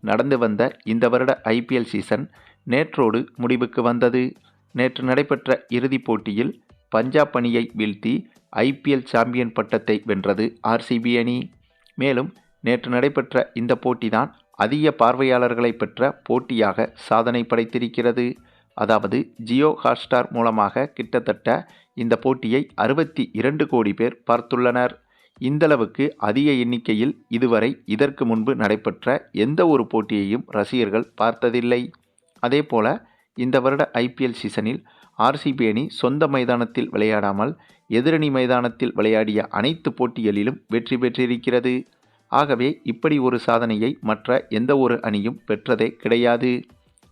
நடந்து வந்த இந்த வருட ஐபிஎல் சீசன் நேற்றோடு முடிவுக்கு வந்தது. நேற்று நடைபெற்ற இறுதிப் போட்டியில் பஞ்சாப் அணியை வீழ்த்தி ஐபிஎல் சாம்பியன் பட்டத்தை வென்றது ஆர்சிபி அணி. மேலும் நேற்று நடைபெற்ற இந்த போட்டிதான் அதிக பார்வையாளர்களை பெற்ற போட்டியாக சாதனை படைத்திருக்கிறது. அதாவது ஜியோ ஹாட்ஸ்டார் மூலமாக கிட்டத்தட்ட இந்த போட்டியை அறுபத்தி இரண்டு கோடி பேர் பார்த்துள்ளனர். இந்தளவுக்கு அதிக எண்ணிக்கையில் இதுவரை இதற்கு முன்பு நடைபெற்ற எந்த ஒரு போட்டியையும் ரசிகர்கள் பார்த்ததில்லை. அதேபோல இந்த வருட ஐபிஎல் சீசனில் ஆர்சிபி அணி சொந்த மைதானத்தில் விளையாடாமல் எதிரணி மைதானத்தில் விளையாடிய அனைத்து போட்டிகளிலும் வெற்றி பெற்றிருக்கிறது. ஆகவே இப்படி ஒரு சாதனையை மற்ற எந்த ஒரு அணியும் பெற்றதே கிடையாது.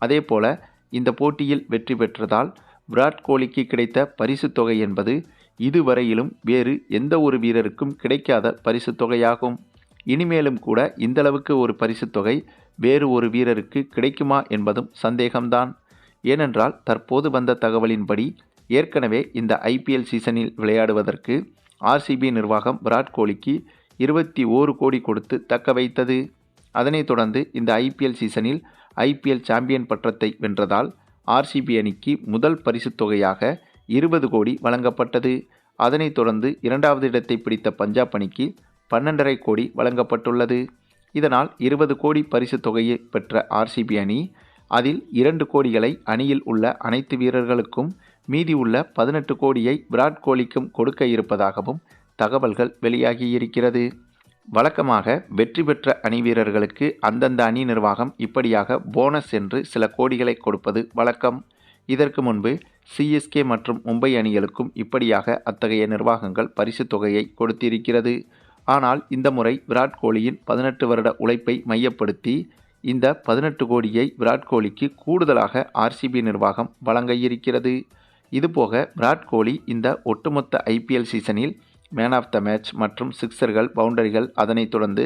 அதேபோல இந்த போட்டியில் வெற்றி பெற்றதால் விராட் கோலிக்கு கிடைத்த பரிசுத் தொகை என்பது இதுவரையிலும் வேறு எந்த ஒரு வீரருக்கும் கிடைக்காத பரிசுத் தொகையாகும். இனிமேலும் கூட இந்தளவுக்கு ஒரு பரிசுத் தொகை வேறு ஒரு வீரருக்கு கிடைக்குமா என்பதும் சந்தேகம்தான். ஏனென்றால் தற்போது வந்த தகவலின்படி ஏற்கனவே இந்த ஐபிஎல் சீசனில் விளையாடுவதற்கு ஆர்சிபி நிர்வாகம் விராட் கோலிக்கு இருபத்தி ஓரு கோடி கொடுத்து தக்க வைத்தது. அதனைத் தொடர்ந்து இந்த ஐபிஎல் சீசனில் ஐபிஎல் சாம்பியன் பட்டத்தை வென்றதால் ஆர்சிபி அணிக்கு முதல் பரிசுத் தொகையாக இருபது கோடி வழங்கப்பட்டது. அதனைத் தொடர்ந்து இரண்டாவது இடத்தை பிடித்த பஞ்சாப் அணிக்கு பன்னெண்டரை கோடி வழங்கப்பட்டுள்ளது. இதனால் இருபது கோடி பரிசுத் தொகையை பெற்ற ஆர்சிபி அணி அதில் இரண்டு கோடிகளை அணியில் உள்ள அனைத்து வீரர்களுக்கும் மீதி உள்ள பதினெட்டு கோடியை விராட் கோலிக்கும் கொடுக்க இருப்பதாகவும் தகவல்கள் வெளியாகியிருக்கிறது. வழக்கமாக வெற்றி பெற்ற அணி வீரர்களுக்கு அந்தந்த அணி நிர்வாகம் இப்படியாக போனஸ் என்று சில கோடிகளை கொடுப்பது வழக்கம். இதற்கு முன்பு சிஎஸ்கே மற்றும் மும்பை அணிகளுக்கும் இப்படியாக அத்தகைய நிர்வாகங்கள் பரிசு தொகையை கொடுத்திருக்கிறது. ஆனால் இந்த முறை விராட் கோலியின் பதினெட்டு வருட உழைப்பை மையப்படுத்தி இந்த பதினெட்டு கோடியை விராட் கோலிக்கு கூடுதலாக ஆர்சிபி நிர்வாகம் வழங்க இருக்கிறது. இதுபோக விராட் கோலி இந்த ஒட்டுமொத்த ஐபிஎல் சீசனில் மேன் ஆஃப் த மேட்ச் மற்றும் சிக்ஸர்கள் பவுண்டரிகள் அதனைத் தொடர்ந்து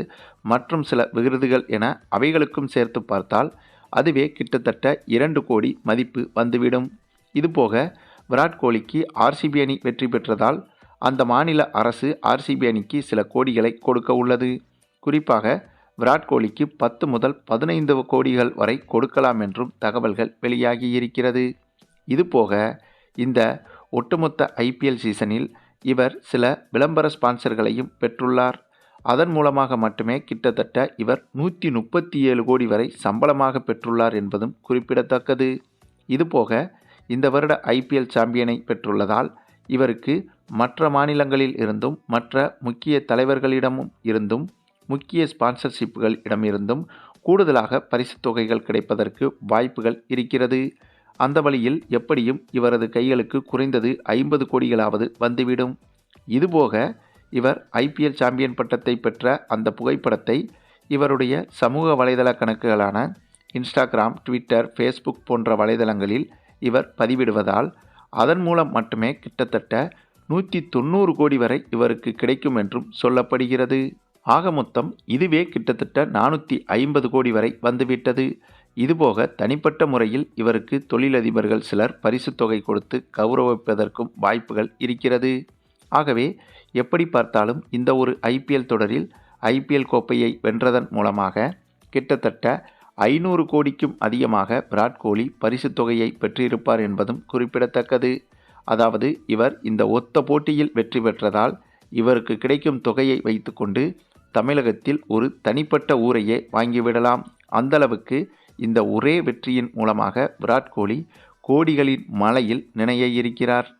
மற்றும் சில விருதுகள் என அவைகளுக்கும் சேர்த்து பார்த்தால் அதுவே கிட்டத்தட்ட இரண்டு கோடி மதிப்பு வந்துவிடும். இதுபோக விராட் கோலிக்கு ஆர்சிபி அணி வெற்றி பெற்றதால் அந்த மாநில அரசு ஆர்சிபி அணிக்கு சில கோடிகளை கொடுக்க உள்ளது. குறிப்பாக விராட் கோலிக்கு பத்து முதல் பதினைந்து கோடிகள் வரை கொடுக்கலாம் என்றும் தகவல்கள் வெளியாகியிருக்கிறது இதுபோக இந்த ஒட்டுமொத்த ஐபிஎல் சீசனில் இவர் சில விளம்பர ஸ்பான்சர்களையும் பெற்றுள்ளார். அதன் மூலமாக மட்டுமே கிட்டத்தட்ட இவர் நூற்றி முப்பத்தி ஏழு கோடி வரை சம்பளமாக பெற்றுள்ளார் என்பதும் குறிப்பிடத்தக்கது. இதுபோக இந்த வருட ஐபிஎல் சாம்பியனை பெற்றுள்ளதால் இவருக்கு மற்ற மாநிலங்களில் இருந்தும் மற்ற முக்கிய தலைவர்களிடமும் இருந்தும் முக்கிய ஸ்பான்சர்ஷிப்புகள் இடமிருந்தும் கூடுதலாக பரிசுத் தொகைகள் கிடைப்பதற்கு வாய்ப்புகள் இருக்கிறது. அந்த வழியில் எப்படியும் இவரது கைகளுக்கு குறைந்தது ஐம்பது கோடிகளாவது வந்துவிடும். இதுபோக இவர் ஐபிஎல் சாம்பியன் பட்டத்தை பெற்ற அந்த புகைப்படத்தை இவருடைய சமூக வலைதள கணக்குகளான இன்ஸ்டாகிராம் ட்விட்டர் ஃபேஸ்புக் போன்ற வலைதளங்களில் இவர் பதிவிடுவதால் அதன் மூலம் மட்டுமே கிட்டத்தட்ட நூற்றி தொண்ணூறு கோடி வரை இவருக்கு கிடைக்கும் என்றும் சொல்லப்படுகிறது. ஆக மொத்தம் இதுவே கிட்டத்தட்ட நானூற்றி ஐம்பது கோடி வரை வந்துவிட்டது. இதுபோக தனிப்பட்ட முறையில் இவருக்கு தொழிலதிபர்கள் சிலர் பரிசுத் தொகை கொடுத்து கௌரவிப்பதற்கும் வாய்ப்புகள் இருக்கிறது. ஆகவே எப்படி பார்த்தாலும் இந்த ஒரு ஐபிஎல் தொடரில் ஐபிஎல் கோப்பையை வென்றதன் மூலமாக கிட்டத்தட்ட ஐநூறு கோடிக்கும் அதிகமாக விராட் கோலி பரிசுத் தொகையை பெற்றிருப்பார் என்பதும் குறிப்பிடத்தக்கது. அதாவது இவர் இந்த ஒத்த போட்டியில் வெற்றி பெற்றதால் இவருக்கு கிடைக்கும் தொகையை வைத்துக்கொண்டு தமிழகத்தில் ஒரு தனிப்பட்ட ஊரையே வாங்கிவிடலாம். அந்தளவுக்கு இந்த ஒரே வெற்றியின் மூலமாக விராட் கோலி கோடிகளின் மலையில் நினைய இருக்கிறார்.